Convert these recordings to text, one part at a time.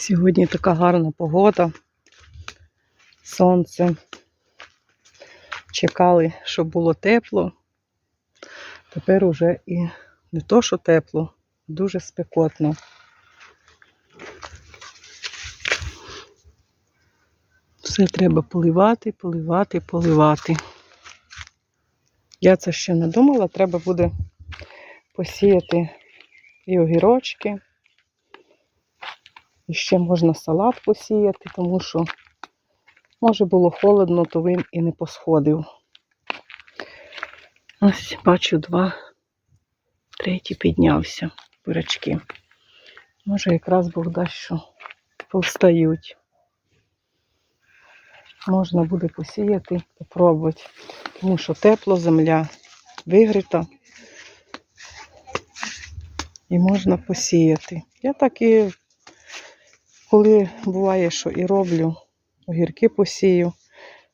Сьогодні така гарна погода, сонце. Чекали, щоб було тепло. Тепер уже і не то, що тепло, дуже спекотно. Все треба поливати, поливати, поливати. Я це ще не думала, треба буде посіяти і огірочки. І ще можна салат посіяти, тому що, може, було холодно, то він і не посходив. Ось бачу два, третій піднявся бурячки. Може, якраз Бог дасть, що повстають. Можна буде посіяти, попробувати, тому що тепло, земля вигрита. І можна посіяти. Я так і коли буває, що і роблю огірки посію,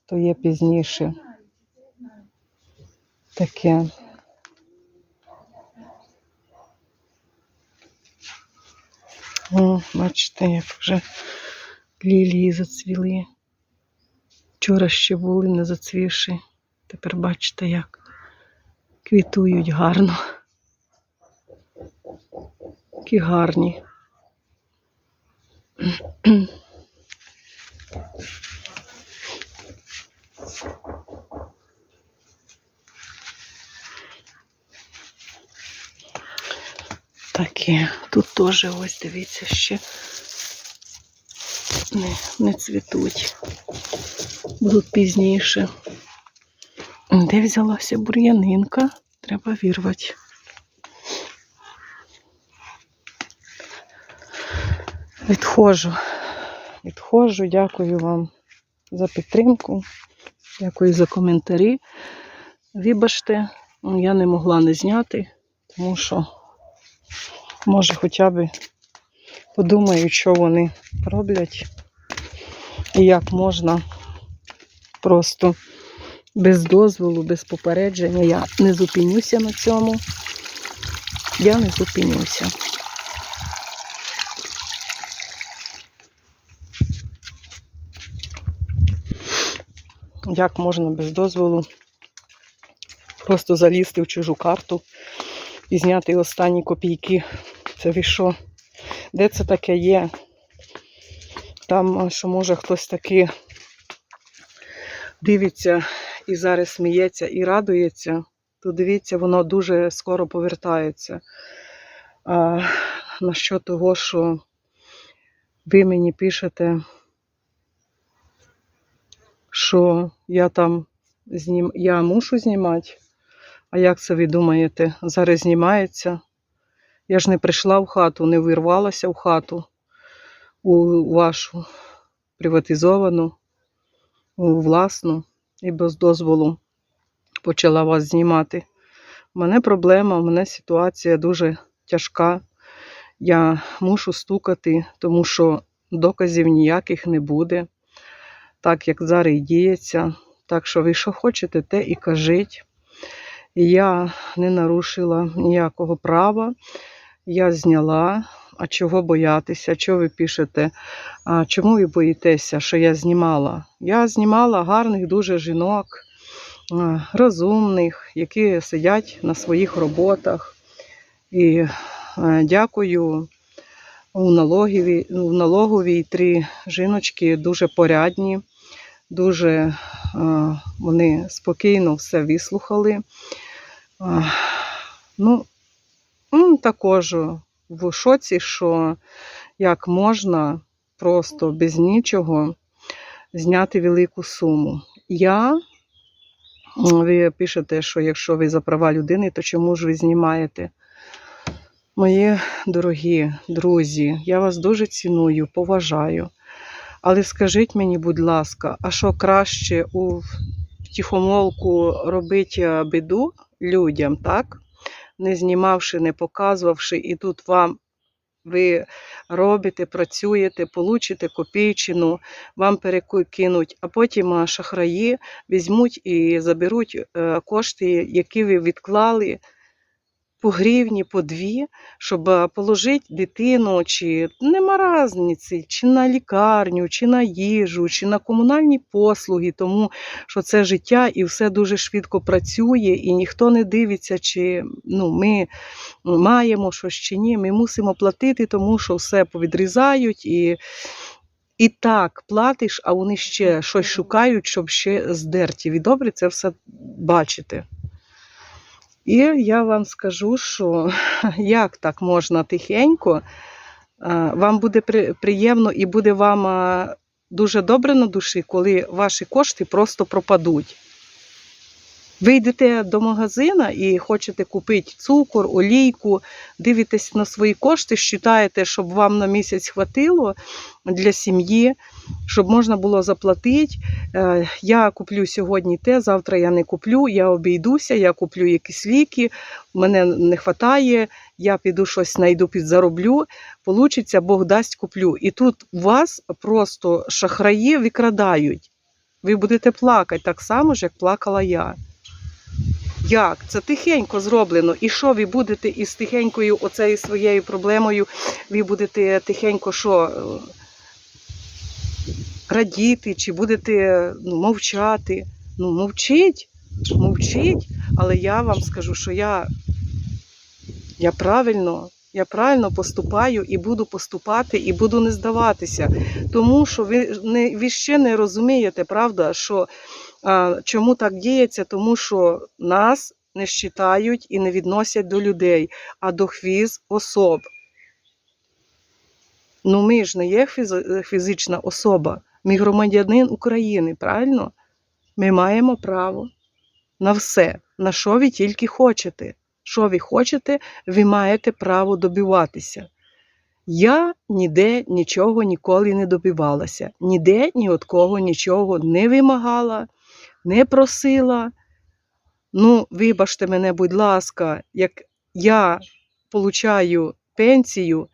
то є пізніше таке. О, бачите, як вже лілії зацвіли. Вчора ще були не зацвівши. Тепер бачите, як квітують гарно. Які гарні. Таке. Тут теж ось дивіться ще не, не цвітуть. Будуть пізніше. Де взялася бур'янинка? Треба вірвати. Відходжу. Відходжу. Дякую вам за підтримку. Дякую за коментарі. Вибачте, я не могла не зняти, тому що, може, хоча б подумають, що вони роблять і як можна просто без дозволу, без попередження. Я не зупинюся на цьому. Я не зупинюся. Як можна без дозволу просто залізти в чужу карту і зняти останні копійки. Це ви що? Де це таке є? Там, що може хтось таки дивиться і зараз сміється і радується, то дивіться, воно дуже скоро повертається. А, на що того, що ви мені пишете, що я там знім... я мушу знімати. А як це ви думаєте? Зараз знімається. Я ж не прийшла в хату, не вирвалася в хату у вашу приватизовану, у власну і без дозволу почала вас знімати. У мене проблема, у мене ситуація дуже тяжка. Я мушу стукати, тому що доказів ніяких не буде, так як зараз і діється. Так що ви що хочете, те і кажіть. Я не нарушила ніякого права. Я зняла. А чого боятися? Чого ви пишете? А чому ви боїтеся, що я знімала? Я знімала гарних дуже жінок, розумних, які сидять на своїх роботах. І дякую у налоговій, у налоговій три жіночки дуже порядні, дуже е, вони спокійно все вислухали. Ну, також в шоці, що як можна просто без нічого зняти велику суму. Я, ви пишете, що якщо ви за права людини, то чому ж ви знімаєте? Мої дорогі друзі, я вас дуже ціную, поважаю. Але скажіть мені, будь ласка, а що краще у втіхомолку робити біду людям, так? Не знімавши, не показувавши, і тут вам ви робите, працюєте, получите копійчину, вам перекинуть, а потім шахраї візьмуть і заберуть е, кошти, які ви відклали по гривні, по дві, щоб е, положити дитину, чи нема разниці, чи на лікарню, чи на їжу, чи на комунальні послуги, тому що це життя і все дуже швидко працює, і ніхто не дивиться, чи ну, ми маємо щось чи ні. Ми мусимо платити, тому що все повідрізають і. І так платиш, а вони ще щось шукають, щоб ще здерті. Ви добре це все бачите. І я вам скажу, що як так можна тихенько, вам буде при- приємно і буде вам дуже добре на душі, коли ваші кошти просто пропадуть. Ви йдете до магазина і хочете купити цукор, олійку, дивитесь на свої кошти, считаєте, щоб вам на місяць хватило для сім'ї, щоб можна було заплатити. Е, Я куплю сьогодні те, завтра я не куплю, я обійдуся, я куплю якісь ліки, мене не вистачає, я піду щось знайду, підзароблю, получиться, Бог дасть, куплю. І тут вас просто шахраї викрадають. Ви будете плакати так само ж, як плакала я. Як? Це тихенько зроблено. І що ви будете із тихенькою оцею своєю проблемою, ви будете тихенько що? е, Радіти, чи будете ну, мовчати? Ну, мовчіть, мовчіть, але я вам скажу, що я, я правильно, я правильно поступаю і буду поступати, і буду не здаватися. Тому що ви, не, ви ще не розумієте, правда, що чому так діється? Тому що нас не вважають і не відносять до людей, а до хвіз особ. Ну, ми ж не є фізична особа, ми громадянин України, правильно? Ми маємо право на все, на що ви тільки хочете. Що ви хочете, ви маєте право добиватися. Я ніде нічого ніколи не добивалася, ніде ні від кого нічого не вимагала, не просила. Ну, вибачте мене, будь ласка, як я получаю пенсію,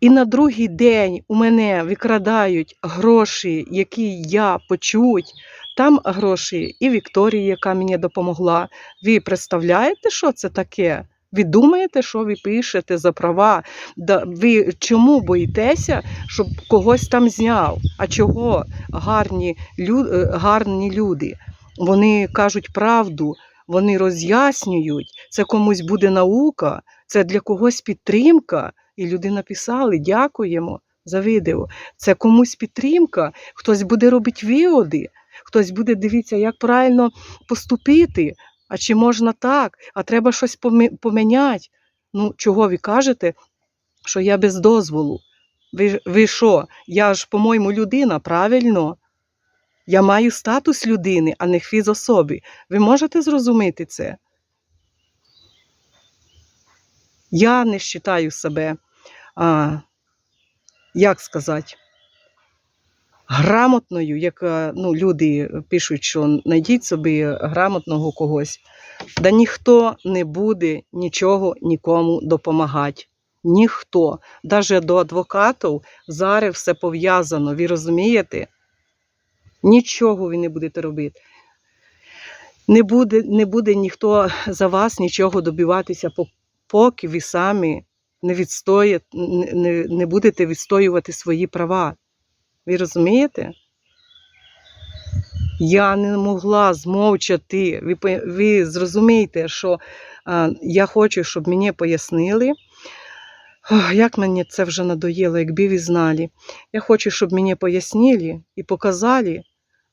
і на другий день у мене викрадають гроші, які я почуть. Там гроші і Вікторії, яка мені допомогла. Ви представляєте, що це таке? Ви думаєте, що ви пишете за права? Ви чому боїтеся, щоб когось там зняв? А чого гарні, лю, е, гарні люди? Вони кажуть правду, вони роз'яснюють, це комусь буде наука, це для когось підтримка. І люди написали: дякуємо за відео. Це комусь підтримка, хтось буде робити виводи, хтось буде дивитися, як правильно поступити. А чи можна так? А треба щось поміняти. Ну, чого ви кажете, що я без дозволу? Ви, ви що? Я ж, по-моєму, людина, правильно? Я маю статус людини, а не хвіз-особи. Ви можете зрозуміти це? Я не вважаю себе, а, як сказати, грамотною, як е, ну, люди пишуть, що знайдіть собі грамотного когось. Да ніхто не буде нічого нікому допомагати. Ніхто. Навіть до адвокатів зараз все пов'язано. Ви розумієте? Нічого ви не будете робити. Не буде, не буде ніхто за вас нічого добиватися, поки ви самі не, відстоє, не, не, не будете відстоювати свої права. Ви розумієте? Я не могла змовчати. Ви, ви зрозумієте, що а, я хочу, щоб мені пояснили. Ох, Як мені це вже надоїло, якби ви знали. Я хочу, щоб мені пояснили і показали,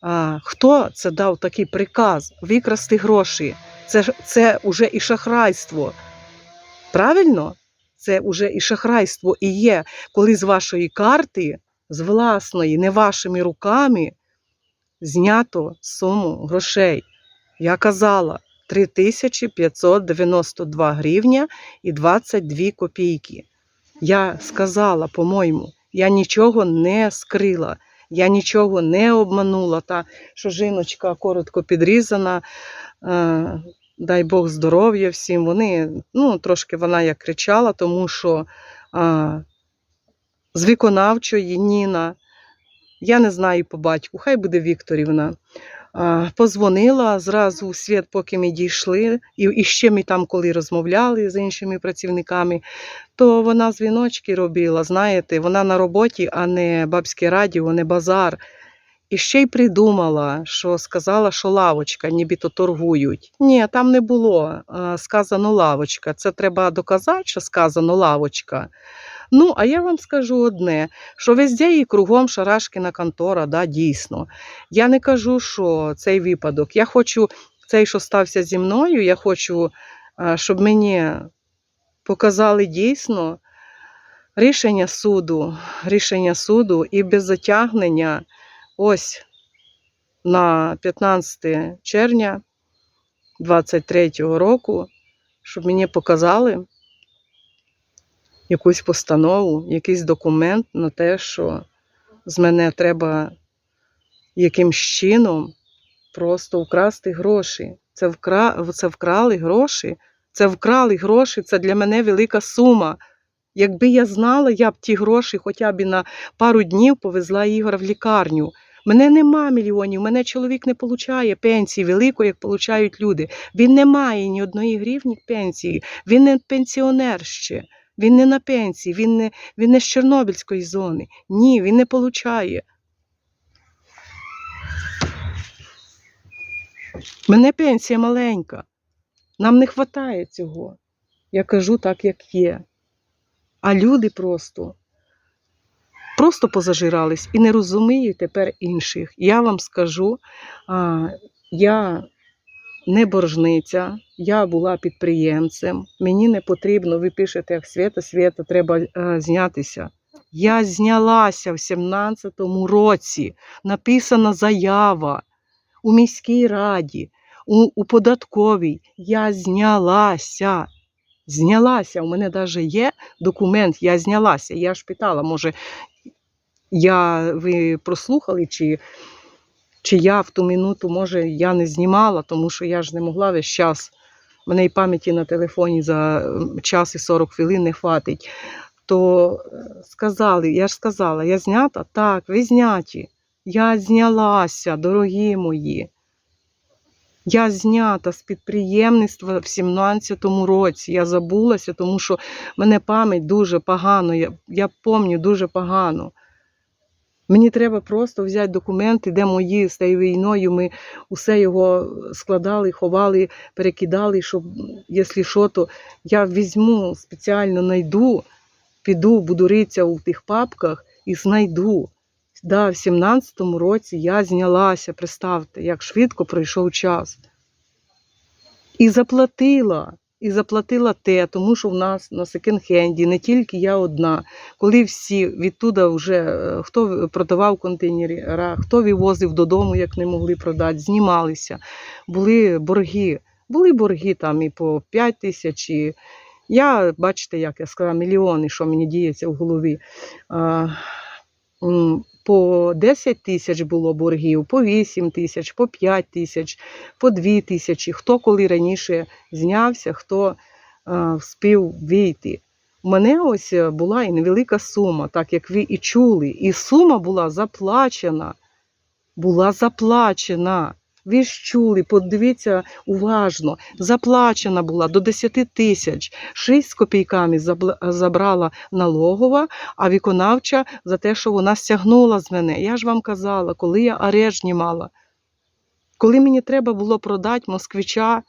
а, хто це дав такий приказ викрасти гроші. Це, це вже і шахрайство. Правильно? Це вже і шахрайство і є, коли з вашої карти, з власної, не вашими руками, знято суму грошей. Я казала 3592 гривня і 22 копійки. Я сказала, по-моєму, я нічого не скрила, я нічого не обманула. Та, що жіночка коротко підрізана, е, дай Бог здоров'я всім. Вони, ну, трошки вона як кричала, тому що е, з виконавчої Ніна, я не знаю по батьку, хай буде Вікторівна. Позвонила зразу у світ, поки ми дійшли, і, і ще ми там, коли розмовляли з іншими працівниками, то вона дзвіночки робила. Знаєте, вона на роботі, а не бабське радіо, не базар. І ще й придумала, що сказала, що лавочка, нібито торгують. Ні, там не було сказано лавочка. Це треба доказати, що сказано лавочка. Ну, а я вам скажу одне, що везде і кругом Шарашкіна контора, да, дійсно. Я не кажу, що цей випадок. Я хочу, цей, що стався зі мною, я хочу, щоб мені показали дійсно рішення суду, рішення суду і без затягнення ось на 15 червня 23 року, щоб мені показали якусь постанову, якийсь документ на те, що з мене треба якимсь чином просто вкрасти гроші. Це, вкра... це вкрали гроші, це вкрали гроші, це для мене велика сума. Якби я знала, я б ті гроші хоча б і на пару днів повезла Ігора в лікарню. Мене нема мільйонів, мене чоловік не получає пенсії великої, як получають люди. Він не має ні одної гривні пенсії, він не пенсіонер ще. Він не на пенсії, він не, він не з Чорнобильської зони. Ні, він не получає. Мене пенсія маленька. Нам не вистачає цього. Я кажу так, як є. А люди просто, просто позажирались і не розуміють тепер інших. Я вам скажу, я не боржниця, я була підприємцем. Мені не потрібно, ви пишете, як свята, свята, треба е, знятися. Я знялася в 17-му році. Написана заява у міській раді, у, у податковій. Я знялася. Знялася. У мене навіть є документ, я знялася. Я ж питала, може, я, ви прослухали, чи, чи я в ту минуту, може, я не знімала, тому що я ж не могла весь час. Мене і пам'яті на телефоні за час і 40 хвилин не хватить. То е, сказали, я ж сказала, я знята? Так, ви зняті. Я знялася, дорогі мої. Я знята з підприємництва в 17-му році. Я забулася, тому що в мене пам'ять дуже погано. Я, я пам'ятаю дуже погано. Мені треба просто взяти документи, де мої з тією війною. Ми усе його складали, ховали, перекидали, щоб, якщо що, то я візьму спеціально знайду, піду, буду ритися у тих папках і знайду. Да, в 17-му році я знялася, представте, як швидко пройшов час. І заплатила. І заплатила те, тому що в нас на секонд-хенді не тільки я одна. Коли всі відтуда вже е, хто продавав контейнери, хто вивозив додому, як не могли продати, знімалися, були борги. Були борги там і по 5 тисяч. І я, бачите, як я сказала, мільйони, що мені діється в голові. По 10 тисяч було боргів, по 8 тисяч, по 5 тисяч, по 2 тисячі. Хто коли раніше знявся, хто а, вспів вийти. У мене ось е, була і невелика сума, так як ви і чули. І сума була заплачена. Була заплачена. Ви ж чули, подивіться уважно, заплачена була до 10 тисяч. 6 з копійками забрала налогова, а виконавча за те, що вона стягнула з мене. Я ж вам казала, коли я арешт знімала, коли мені треба було продати москвича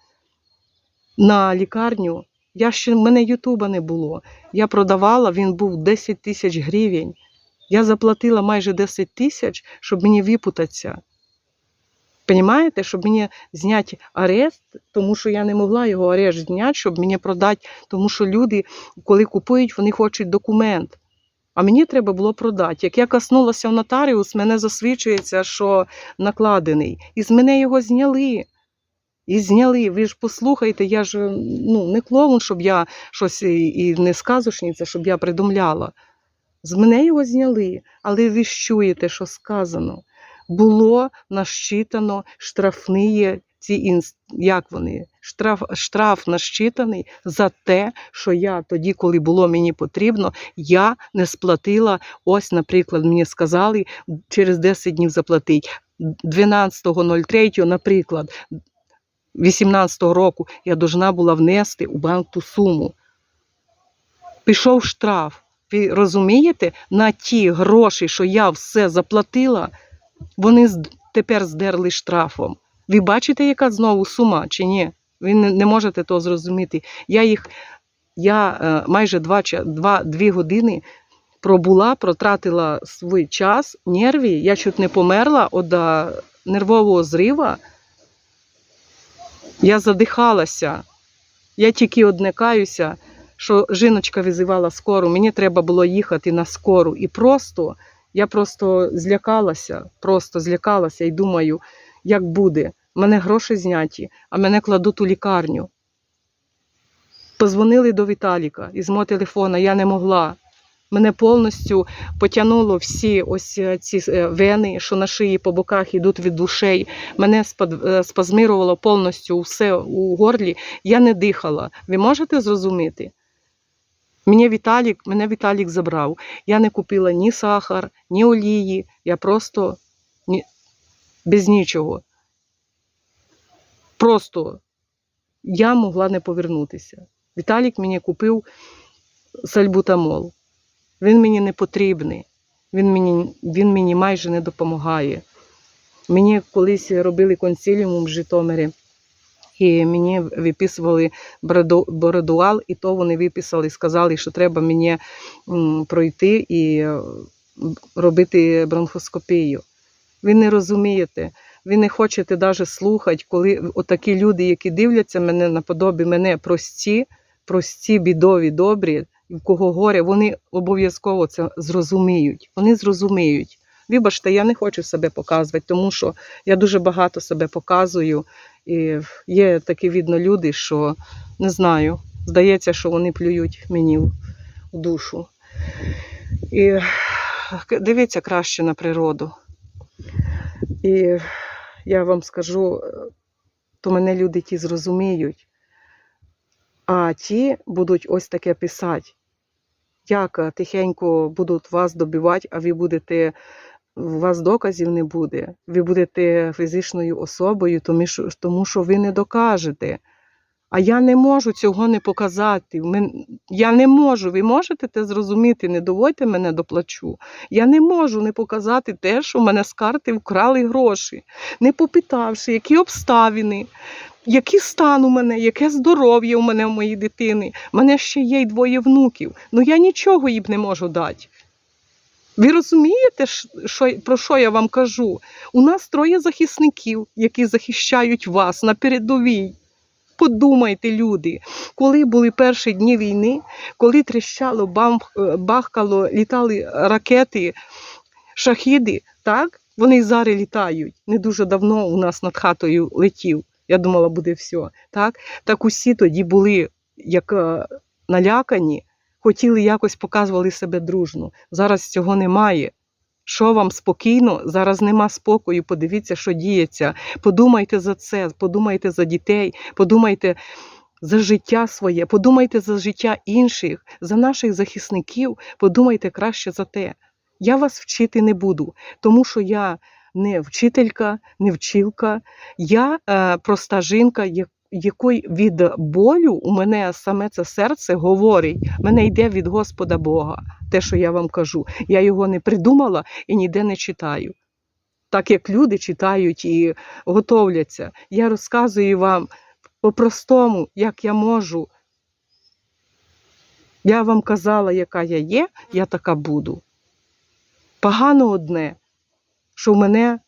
на лікарню, я ще в мене Ютуба не було. Я продавала, він був 10 тисяч гривень. Я заплатила майже 10 тисяч, щоб мені випутатися. Понімаєте, щоб мені зняти арест, тому що я не могла його арешт зняти, щоб мені продати, тому що люди, коли купують, вони хочуть документ. А мені треба було продати. Як я коснулася в нотаріус, мене засвідчується, що накладений. І з мене його зняли. І зняли. Ви ж послухайте, я ж ну, не клоун, щоб я щось і не сказочниця, щоб я придумляла. З мене його зняли, але ви ж чуєте, що сказано. Було насчитано штрафні ці як вони, штраф, штраф насчитаний за те, що я тоді, коли було мені потрібно, я не сплатила. Ось, наприклад, мені сказали через 10 днів заплатить. 12.03, наприклад, 18-го року я должна була внести у банк ту суму. Пішов штраф. Ви розумієте, на ті гроші, що я все заплатила, вони тепер здерли штрафом. Ви бачите, яка знову сума чи ні? Ви не, можете того зрозуміти. Я їх я е, майже два, два, дві години пробула, протратила свій час, нерві. Я чуть не померла від е, нервового зрива. Я задихалася. Я тільки одне каюся, що жіночка визивала скору. Мені треба було їхати на скору. І просто я просто злякалася, просто злякалася і думаю, як буде. Мене гроші зняті, а мене кладуть у лікарню. Позвонили до Віталіка із мого телефона, я не могла. Мене повністю потягнуло всі ось е, ці е, вени, що на шиї по боках йдуть від душей. Мене е, спазмірувало повністю все у горлі. Я не дихала. Ви можете зрозуміти? Мене Віталік, мене Віталік забрав. Я не купила ні сахар, ні олії. Я просто ні, без нічого. Просто я могла не повернутися. Віталік мені купив сальбутамол. Він мені не потрібний. Він мені, він мені майже не допомагає. Мені колись робили консиліум в Житомирі, і мені виписували бородуал, і то вони виписали, сказали, що треба мені пройти і е, робити бронхоскопію. Ви не розумієте, ви не хочете навіть слухати, коли отакі люди, які дивляться мене наподобі мене прості, прості, бідові, добрі, в кого горе, вони обов'язково це зрозуміють. Вони зрозуміють. Вибачте, я не хочу себе показувати, тому що я дуже багато себе показую. І є такі видно люди, що не знаю, здається, що вони плюють мені в душу. І дивіться краще на природу. І я вам скажу, то мене люди ті зрозуміють, а ті будуть ось таке писати. Як е, тихенько будуть вас добивати, а ви будете, у вас доказів не буде. Ви будете фізичною особою, тому що, ви не докажете. А я не можу цього не показати. Я не можу. Ви можете це зрозуміти? Не доводьте мене до плачу. Я не можу не показати те, що в мене з карти вкрали гроші, не попитавши, які обставини, який стан у мене, яке здоров'я у мене у моїй дитини. У мене ще є й двоє внуків. Ну я нічого їм не можу дати. Ви розумієте, що, про що я вам кажу? У нас троє захисників, які захищають вас на передовій. Подумайте, люди, коли були перші дні війни, коли тріщало, бам, е, бахкало, літали ракети, шахіди, так? Вони зараз літають. Не дуже давно у нас над хатою летів. Я думала, буде все. Так, так усі тоді були як е, налякані, хотіли якось показували себе дружно. Зараз цього немає. Що вам спокійно? Зараз нема спокою. Подивіться, що діється. Подумайте за це, подумайте за дітей, подумайте за життя своє, подумайте за життя інших, за наших захисників, подумайте краще за те. Я вас вчити не буду, тому що я не вчителька, не вчилка, я е, проста жінка, я- якої від болю у мене саме це серце говорить, мене йде від Господа Бога, те, що я вам кажу. Я його не придумала і ніде не читаю. Так як люди читають і готовляться. Я розказую вам по-простому, як я можу. Я вам казала, яка я є, я така буду. Погано одне, що в мене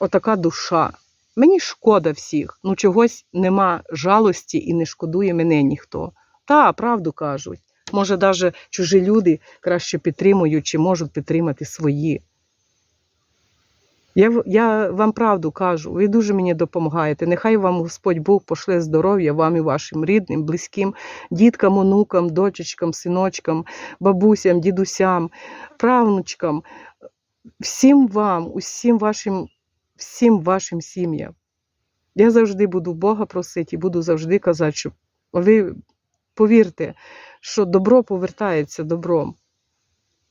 отака душа. Мені шкода всіх, ну чогось нема жалості і не шкодує мене ніхто. Та, правду кажуть. Може, навіть чужі люди краще підтримують чи можуть підтримати свої. Я, я вам правду кажу, ви дуже мені допомагаєте. Нехай вам Господь Бог пошле здоров'я вам і вашим рідним, близьким, діткам, онукам, дочечкам, синочкам, бабусям, дідусям, правнучкам, всім вам, усім вашим, всім вашим сім'ям. Я завжди буду Бога просити і буду завжди казати, що ви повірте, що добро повертається добром.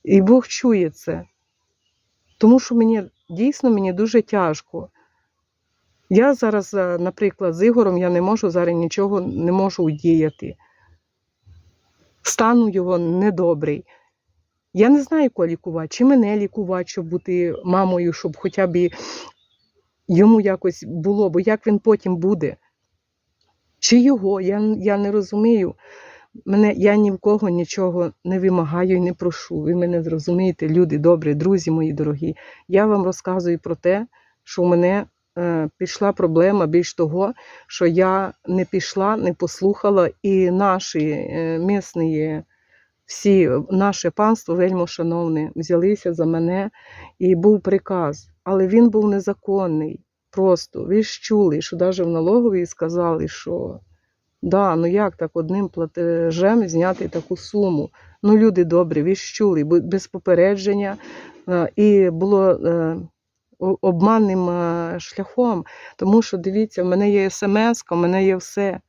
І Бог чує це. Тому що мені дійсно мені дуже тяжко. Я зараз, е, наприклад, з Ігорем я не можу зараз нічого не можу удіяти. Стан у його недобрий. Я не знаю, кого лікувати, чи мене лікувати, щоб бути мамою, щоб хоча б йому якось було, бо як він потім буде? Чи його? Я, я не розумію. Мене, я ні в кого нічого не вимагаю і не прошу. Ви мене зрозумієте, люди добрі, друзі мої дорогі. Я вам розказую про те, що в мене е, пішла проблема більш того, що я не пішла, не послухала, і наші е, місні, всі, наше панство, вельмо шановне, взялися за мене, і був приказ, але він був незаконний. Просто ви ж чули, що навіть в налоговій сказали, що да, ну як так одним платежем зняти таку суму. Ну, люди добрі, ви ж чули, без попередження е, і було е, обманним е, шляхом. Тому що дивіться, в мене є смс, в мене є все.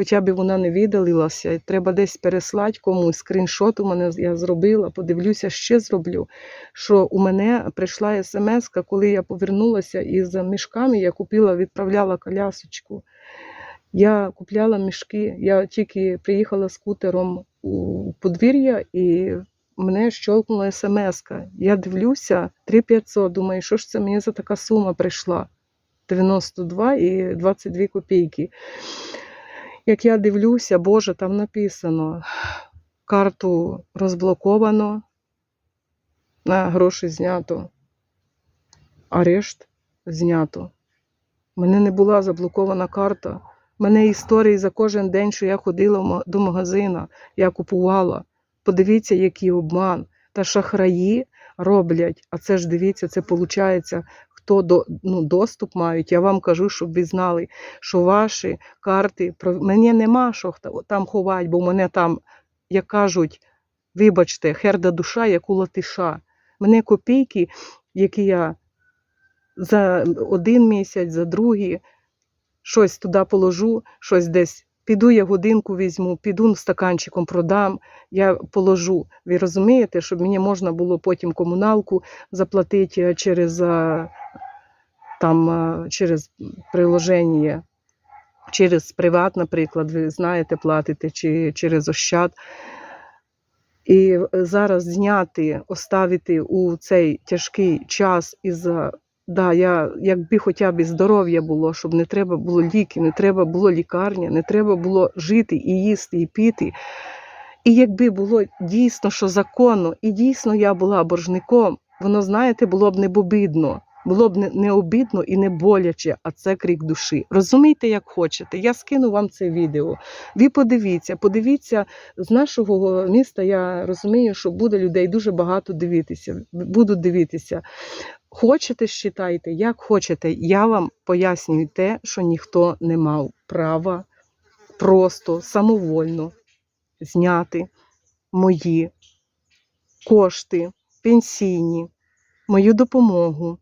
Хоча б вона не віддалилася, треба десь переслати комусь. Скріншот у мене я зробила, подивлюся, ще зроблю. Що у мене прийшла смс, коли я повернулася із мішками, я купила, відправляла колясочку. Я купляла мішки, я тільки приїхала скутером у подвір'я і мене щолкнула смс. Я дивлюся 3500, думаю, що ж це мені за така сума прийшла? 92 і 22 копійки. Як я дивлюся, Боже, там написано, карту розблоковано, гроші знято, арешт знято. У мене не була заблокована карта. У мене історії за кожен день, що я ходила до магазина, я купувала. Подивіться, який обман. Та шахраї роблять, а це ж дивіться, це виходить, хто до, ну, доступ мають. Я вам кажу, щоб ви знали, що ваші карти, мені нема що там ховати, бо мене там, як кажуть, вибачте, херда душа, як у латиша. Мене копійки, які я за один місяць, за другий, щось туди положу, щось десь. Піду я годинку візьму, піду стаканчиком продам, я положу. Ви розумієте, щоб мені можна було потім комуналку заплатити е, через, е, там, е, через приложення, через приват, наприклад, ви знаєте, платите, чи через Ощад. І зараз зняти, оставити у цей тяжкий час із Да, я, якби хоча б здоров'я було, щоб не треба було ліки, не треба було лікарня, не треба було жити і їсти, і піти. І якби було дійсно, що законно, і дійсно я була боржником, воно, знаєте, було б не обидно. Було б не, обідно і не боляче, а це крик душі. Розумійте, як хочете. Я скину вам це відео. Ви подивіться, подивіться з нашого міста. Я розумію, що буде людей дуже багато дивитися. Будуть дивитися. Хочете, считайте, як хочете. Я вам пояснюю те, що ніхто не мав права просто самовольно зняти мої кошти пенсійні, мою допомогу.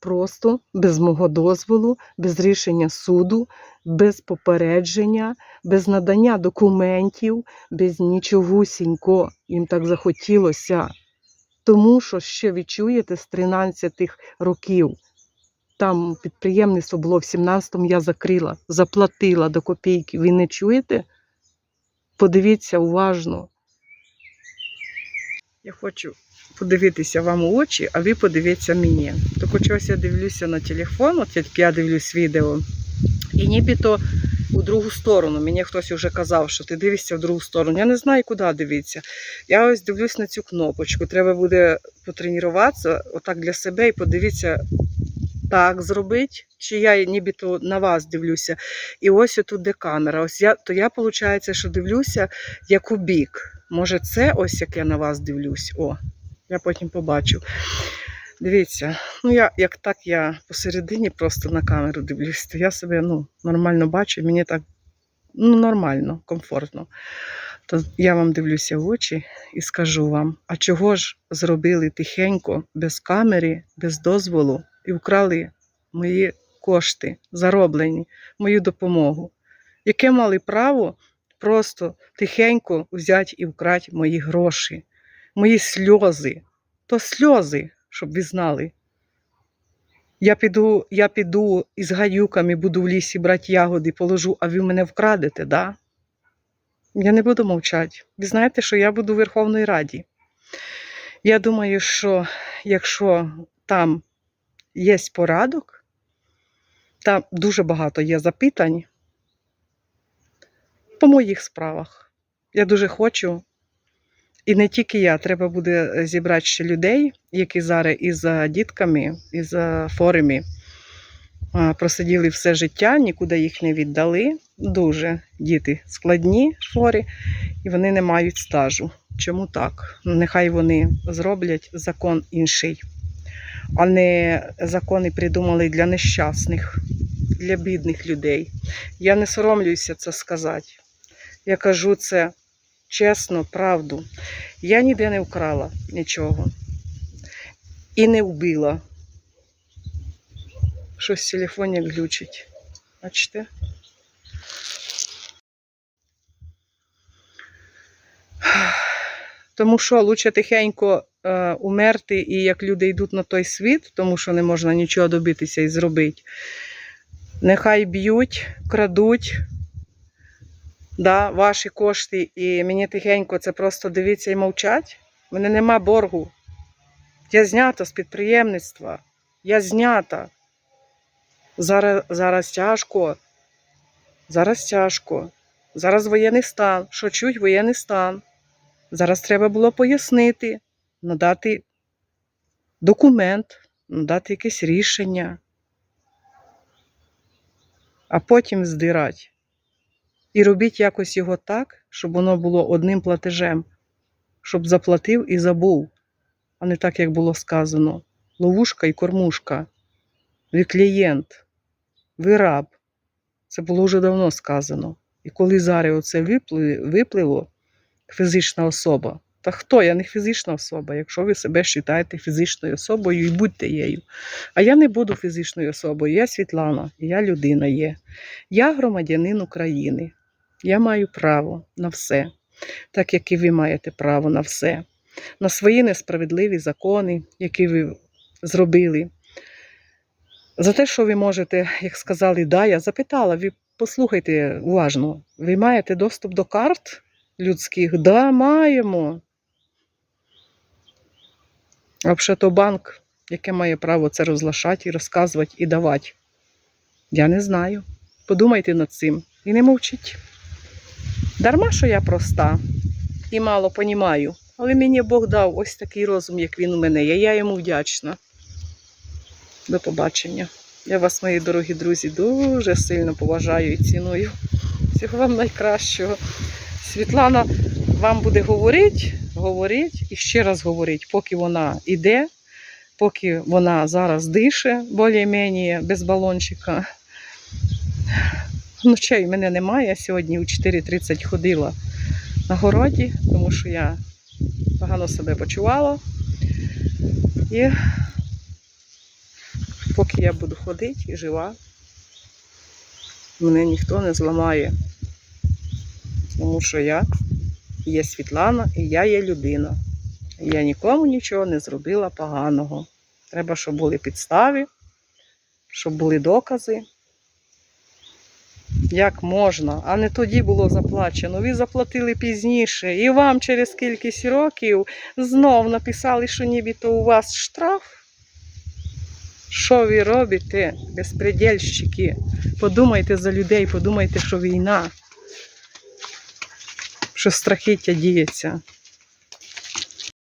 Просто без мого дозволу, без рішення суду, без попередження, без надання документів, без нічогусінько. Їм так захотілося. Тому що ще відчуєте з 13 років. Там підприємництво було в 17-му, я закрила, заплатила до копійки. Ви не чуєте? Подивіться уважно. Я хочу подивитися вам у очі, а ви подивіться мені. Тільки чогось я дивлюся на телефон, от як я дивлюсь відео, і нібито у другу сторону. Мені хтось вже казав, що ти дивишся в другу сторону. Я не знаю, куди дивитися. Я ось дивлюсь на цю кнопочку. Треба буде потренуватися отак для себе і подивитися, так зробити, чи я нібито на вас дивлюся. І ось отут де камера. Ось я, то я, виходить, що дивлюся як у бік. Може, це ось як я на вас дивлюсь. О, я потім побачу. Дивіться, ну я як так я посередині просто на камеру дивлюсь, то я себе ну, нормально бачу, мені так ну, нормально, комфортно. То я вам дивлюся в очі і скажу вам, а чого ж зробили тихенько, без камери, без дозволу і вкрали мої кошти, зароблені, мою допомогу, яке мали право просто тихенько взяти і вкрати мої гроші, мої сльози. То сльози, щоб ви знали. Я піду, я піду із гадюками, буду в лісі брати ягоди, положу, а ви мене вкрадете, да? Я не буду мовчати. Ви знаєте, що я буду в Верховній Раді. Я думаю, що якщо там є порадок, там дуже багато є запитань по моїх справах. Я дуже хочу, і не тільки я, треба буде е, зібрати ще людей, які зараз із е, дітками, із е, форумі просиділи все життя, нікуди їх не віддали. Дуже діти складні хворі, і вони не мають стажу. Чому так? Ну, Нехай вони зроблять закон інший, а не закони придумали для нещасних, для бідних людей. Я не соромлюся це сказати. Я кажу це чесно, правду. Я ніде не вкрала нічого і не вбила. Щось в телефоні глючить. Бачите? Тому що лучше тихенько е, умерти, і як люди йдуть на той світ, тому що не можна нічого добитися і зробити. Нехай б'ють, крадуть да, ваші кошти, і мені тихенько це просто дивіться і мовчать. У мене нема боргу. Я знята з підприємництва. Я знята. Зараз, зараз тяжко. Зараз тяжко. Зараз воєнний стан. Що чуть воєнний стан. Зараз треба було пояснити, надати документ, надати якесь рішення, а потім здирати. І робіть якось його так, щоб воно було одним платежем, щоб заплатив і забув, а не так, як було сказано. Ловушка і кормушка. Ви клієнт, ви раб. Це було вже давно сказано. І коли зараз оце випливо, фізична особа. Та хто? Я не фізична особа, якщо ви себе вважаєте фізичною особою і будьте її. А я не буду фізичною особою. Я Світлана, я людина є. Я громадянин України. Я маю право на все, так як і ви маєте право на все, на свої несправедливі закони, які ви зробили. За те, що ви можете, як сказали, да, я запитала, ви послухайте уважно, ви маєте доступ до карт людських? Да, маємо. А взагалі то банк, яке має право це розглашати, розказувати і давати. Я не знаю. Подумайте над цим і не мовчіть. Дарма, що я проста і мало понімаю, але мені Бог дав ось такий розум, як він у мене є. Я йому вдячна. До побачення. Я вас, мої дорогі друзі, дуже сильно поважаю і ціную. Всього вам найкращого. Світлана вам буде говорити, говорить і ще раз говорить, поки вона йде, поки вона зараз дише, більш-менш без балончика. Ночей мене немає. Я сьогодні у 4.30 ходила на городі, тому що я погано себе почувала. І поки я буду ходити і жива, мене ніхто не зламає. Тому що я є Світлана і я є людина. Я нікому нічого не зробила поганого. Треба, щоб були підстави, щоб були докази. Як можна, а не тоді було заплачено. Ви заплатили пізніше, і вам через кількість років знов написали, що нібито у вас штраф. Що ви робите, безпредельщики? Подумайте за людей, подумайте, що війна, що страхіття діється.